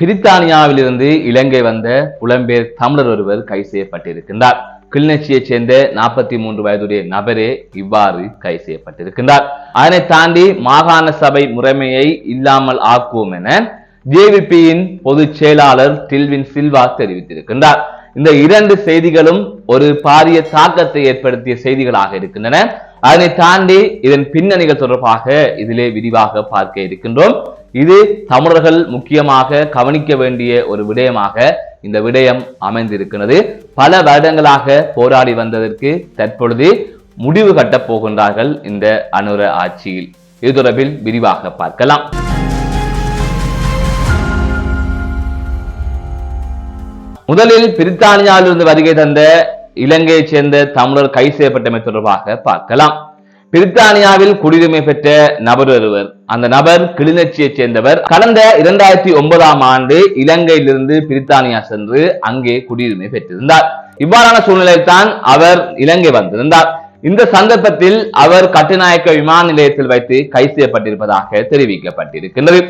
பிரித்தானியாவிலிருந்து இலங்கை வந்த புலம்பெயர் தமிழர் ஒருவர் கைது செய்யப்பட்டிருக்கின்றார். கிளிநொச்சியைச் சேர்ந்த நாற்பத்தி மூன்று வயதுடைய நபரே இவ்வாறு கைது செய்யப்பட்டிருக்கின்றார். அதனை தாண்டி மாகாண சபை முறைமையை இல்லாமல் ஆக்குவோம் என ஜேவிபியின் பொதுச் செயலாளர் டில்வின் சில்வா தெரிவித்திருக்கின்றார். இந்த இரண்டு செய்திகளும் ஒரு பாரிய தாக்கத்தை ஏற்படுத்திய செய்திகளாக இருக்கின்றன. அதனை தாண்டி இதன் பின்னணிகள் தொடர்பாக இதிலே விரிவாக பார்க்க இருக்கின்றோம். இது தமிழர்கள் முக்கியமாக கவனிக்க வேண்டிய ஒரு விடயமாக இந்த விடயம் அமைந்திருக்கிறது. பல வருடங்களாக போராடி வந்ததற்கு தற்பொழுது முடிவு கட்டப் போகின்றார்கள் இந்த அனுர ஆட்சியில். இது தொடர்பில் விரிவாக பார்க்கலாம். முதலில் பிரித்தானியாவிலிருந்து வருகை தந்த இலங்கையைச் சேர்ந்த தமிழர் கைது செய்யப்பட்டமை தொடர்பாக பார்க்கலாம். பிரித்தானியாவில் குடியுரிமை பெற்ற நபர் ஒருவர். அந்த நபர் கிளிநொச்சியைச் சேர்ந்தவர். கடந்த இரண்டாயிரத்தி ஒன்பதாம் ஆண்டு இலங்கையிலிருந்து பிரித்தானியா சென்று அங்கே குடியுரிமை பெற்றிருந்தார். இவ்வாறான சூழ்நிலையில் தான் அவர் இலங்கை வந்திருந்தார். இந்த சந்தர்ப்பத்தில் அவர் கட்டுநாயக்க விமான நிலையத்தில் வைத்து கைது செய்யப்பட்டிருப்பதாக தெரிவிக்கப்பட்டிருக்கின்றது.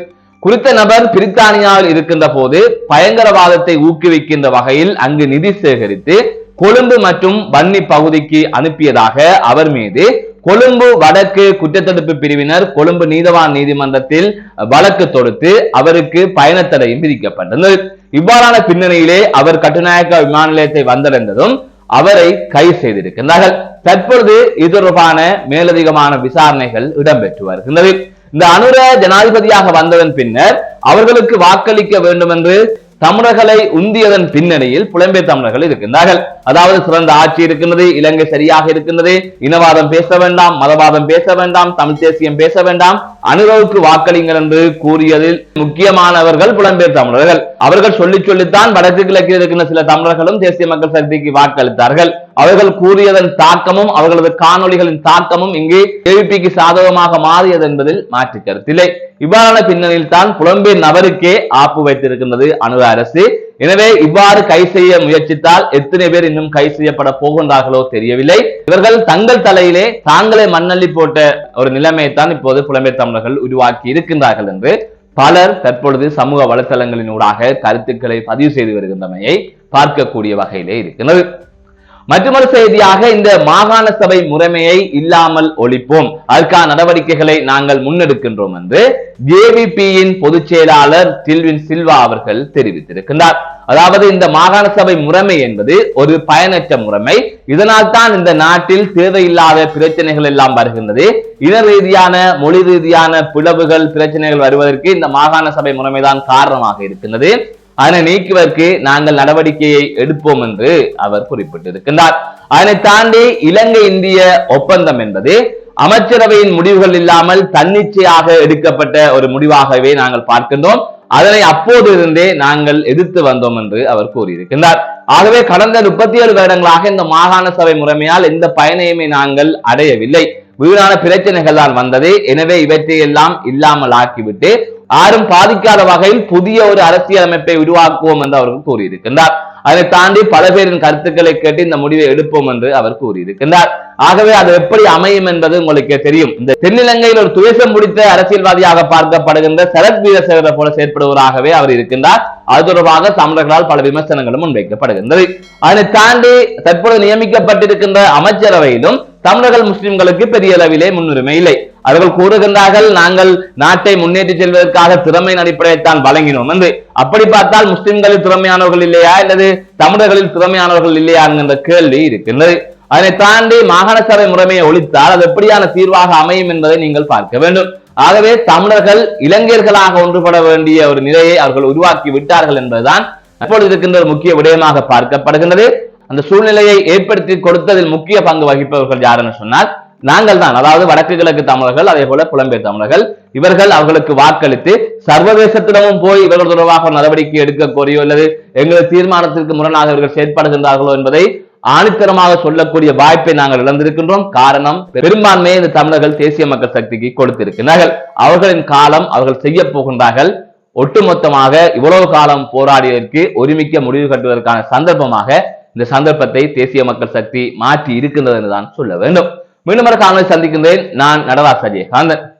குறித்த நபர் பிரித்தானியாவில் இருக்கின்ற போது பயங்கரவாதத்தை ஊக்குவிக்கின்ற வகையில் அங்கு நிதி சேகரித்து கொழும்பு மற்றும் வன்னி பகுதிக்கு அனுப்பியதாக அவர் மீது கொழும்பு வடக்கு குற்றத்தடுப்பு பிரிவினர் கொழும்பு நீதவான் நீதிமன்றத்தில் வழக்கு தொடுத்து அவருக்கு பயணத்தடையும் விதிக்கப்பட்டது. இவ்வாறான பின்னணியிலே அவர் கட்டுநாயக்க விமான நிலையத்தை வந்தடைந்ததும் அவரை கைது செய்திருக்கின்றார்கள். தற்பொழுது இது தொடர்பான மேலதிகமான விசாரணைகள் இடம்பெற்று வருகின்றது. இந்த அனுர ஜனாதிபதியாக வந்ததன் பின்னர் அவர்களுக்கு வாக்களிக்க வேண்டும் என்று தமிழர்களை உந்தியதன் பின்னணியில் புலம்பெயர் தமிழர்கள் இருக்கின்றார்கள். அதாவது சிறந்த ஆட்சி இருக்கின்றது இலங்கை சரியாக இருக்கின்றது இனவாதம் பேச வேண்டாம் மதவாதம் பேச வேண்டாம் தமிழ் தேசியம் பேச வேண்டாம் அனுரவுக்கு வாக்களிங்கள் என்று கூறியதில் முக்கியமானவர்கள் புலம்பெயர் தமிழர்கள். அவர்கள் சொல்லி சொல்லித்தான் வடக்கு கிழக்கில் இருக்கின்ற சில தமிழர்களும் தேசிய மக்கள் சக்திக்கு வாக்களித்தார்கள். அவர்கள் கூறியதன் தாக்கமும் அவர்களது காணொளிகளின் தாக்கமும் இங்கே கேவிபிக்கு சாதகமாக மாறியது என்பதில் மாற்று கருத்தில்லை. இவ்வாறான பின்னணியில் தான் புலம்பெயர் நபருக்கே ஆப்பு வைத்திருக்கின்றது அனுர அரசு. எனவே இவ்வாறு கை செய்ய முயற்சித்தால் எத்தனை பேர் இன்னும் கை செய்யப்பட போகின்றார்களோ தெரியவில்லை. இவர்கள் தங்கள் தலையிலே தாங்களே மண்ணள்ளி போட்ட ஒரு நிலைமையை தான் இப்போது புலம்பெயர் தமிழர்கள் உருவாக்கி இருக்கின்றார்கள் என்று பலர் தற்பொழுது சமூக வலைத்தளங்களின் ஊடாக கருத்துக்களை பதிவு செய்து வருகின்றமையை பார்க்கக்கூடிய வகையிலே இருக்கின்றது. மற்றொரு செய்தியாக இந்த மாகாண சபை முறைமையை இல்லாமல் ஒழிப்போம். அதற்கான நடவடிக்கைகளை நாங்கள் முன்னெடுக்கின்றோம் என்று ஜேவிபியின் பொதுச் செயலாளர் டில்வின் சில்வா அவர்கள் தெரிவித்திருக்கிறார் அதாவது இந்த மாகாண சபை முறைமை என்பது ஒரு பயனற்ற முறைமை. இதனால் தான் இந்த நாட்டில் தேவையில்லாத பிரச்சனைகள் எல்லாம் வருகின்றது. இன ரீதியான மொழி ரீதியான பிளவுகள் பிரச்சனைகள் வருவதற்கு இந்த மாகாண சபை முறைமைதான் காரணமாக இருக்கின்றது. அதனை நீக்குவதற்கு நாங்கள் நடவடிக்கையை எடுப்போம் என்று அவர் குறிப்பிட்டிருக்கின்றார். அதனை தாண்டி இலங்கை இந்திய ஒப்பந்தம் என்பது அமைச்சரவையின் முடிவுகள் இல்லாமல் தன்னிச்சையாக எடுக்கப்பட்ட ஒரு முடிவாகவே நாங்கள் பார்க்கின்றோம். அதனை அப்போது இருந்தே நாங்கள் எதிர்த்து வந்தோம் என்று அவர் கூறியிருக்கின்றார். ஆகவே கடந்த முப்பத்தி ஏழு வருடங்களாக இந்த மாகாண சபை முறைமையால் எந்த பயனையுமே நாங்கள் அடையவில்லை. வீணான பிரச்சனைகள் தான் வந்தது. எனவே இவற்றை எல்லாம் இல்லாமல் ஆக்கிவிட்டு யாரும் பாதிக்காத வகையில் புதிய ஒரு அரசியல் அமைப்பை உருவாக்குவோம் என்று அவர்கள் கூறியிருக்கின்றார். அதை தாண்டி பல பேரின் கருத்துக்களை கேட்டு இந்த முடிவை எடுப்போம் என்று அவர் கூறியிருக்கின்றார். ஆகவே அது எப்படி அமையும் என்பது உங்களுக்கு தெரியும். இந்த தென்னிலங்கையில் ஒரு துவேசம் பிடித்த அரசியல்வாதியாக பார்க்கப்படுகின்ற சரத் வீரசேகர போல செயற்படுவராகவே அவர் இருக்கின்றார். அது தொடர்பாக தமிழர்களால் பல விமர்சனங்களும் முன்வைக்கப்படுகின்றது. அதனை தாண்டி தற்போது நியமிக்கப்பட்டிருக்கின்ற அமைச்சரவையிலும் தமிழர்கள் முஸ்லிம்களுக்கு பெரிய அளவிலே முன்னுரிமை இல்லை. அவர்கள் கூறுகின்றார்கள் நாங்கள் நாட்டை முன்னேற்றி செல்வதற்காக திறமையின் அடிப்படையில் தான் வழங்கினோம். என்று. அப்படி பார்த்தால் முஸ்லிம்களில் திறமையானவர்கள் இல்லையா? அல்லது தமிழர்களில் திறமையானவர்கள் இல்லையா? என்கின்ற கேள்வி இருக்கின்றது. அதனை தாண்டி மாகாண சபை முறைமையை ஒழித்தால் அது எப்படியான தீர்வாக அமையும் என்பதை நீங்கள் பார்க்க வேண்டும். ஆகவே தமிழர்கள் இளைஞர்களாக ஒன்றுபட வேண்டிய ஒரு நிலையை அவர்கள் உருவாக்கி விட்டார்கள் என்பதுதான் அப்பொழுது இருக்கின்ற ஒரு முக்கிய விடயமாக பார்க்கப்படுகின்றது. அந்த சூழ்நிலையை ஏற்படுத்தி கொடுத்ததில் முக்கிய பங்கு வகிப்பவர்கள் யாருன்னு சொன்னால் நாங்கள் தான். அதாவது வடக்கு கிழக்கு தமிழர்கள் அதே போல புலம்பெயர் தமிழர்கள். இவர்கள் அவர்களுக்கு வாக்களித்து சர்வதேசத்திடமும் போய் இவர்கள் தொடர்பாக நடவடிக்கை எடுக்க கோரியோ அல்லது எங்களது தீர்மானத்திற்கு முரணாக இவர்கள் செயற்படுகின்றார்களோ என்பதை ஆணித்தரமாக சொல்லக்கூடிய வாய்ப்பை நாங்கள் இழந்திருக்கின்றோம். காரணம் பெரும்பான்மையை இந்த தமிழர்கள் தேசிய மக்கள் சக்திக்கு கொடுத்திருக்கிறார்கள் அவர்களின் காலம் அவர்கள் செய்ய போகின்றார்கள். ஒட்டுமொத்தமாக இவ்வளவு காலம் போராடியதற்கு ஒருமிக்க முடிவு கட்டுவதற்கான சந்தர்ப்பமாக இந்த சந்தர்ப்பத்தை தேசிய மக்கள் சக்தி மாற்றி இருக்கின்றது என்றுதான் சொல்ல வேண்டும். மீண்டும் ஒரு காணொலி சந்திக்கின்றேன் நான் நடராஜ் காந்தன்.